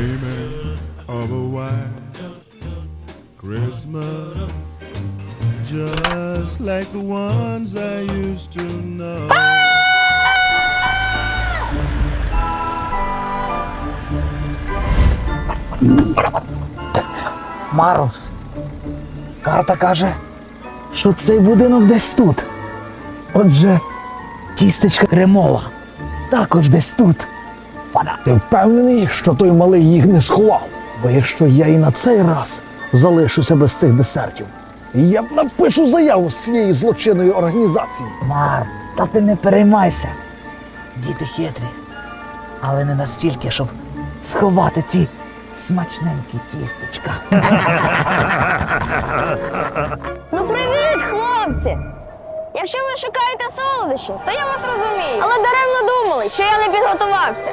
of a white Christmas, just like the ones I used to know. Маро, карта каже, що цей будинок десь тут. Отже, тістечка Кремова також десь тут. Ти впевнений, що той малий їх не сховав? Бо якщо я і на цей раз залишуся без цих десертів, я б напишу заяву з цієї злочинної організації. Мар, та ти не переймайся. Діти хитрі, але не настільки, щоб сховати ті смачненькі тістечка. Ну привіт, хлопці! Якщо ви шукаєте солодощі, то я вас розумію. Але даремно думали, що я не підготувався.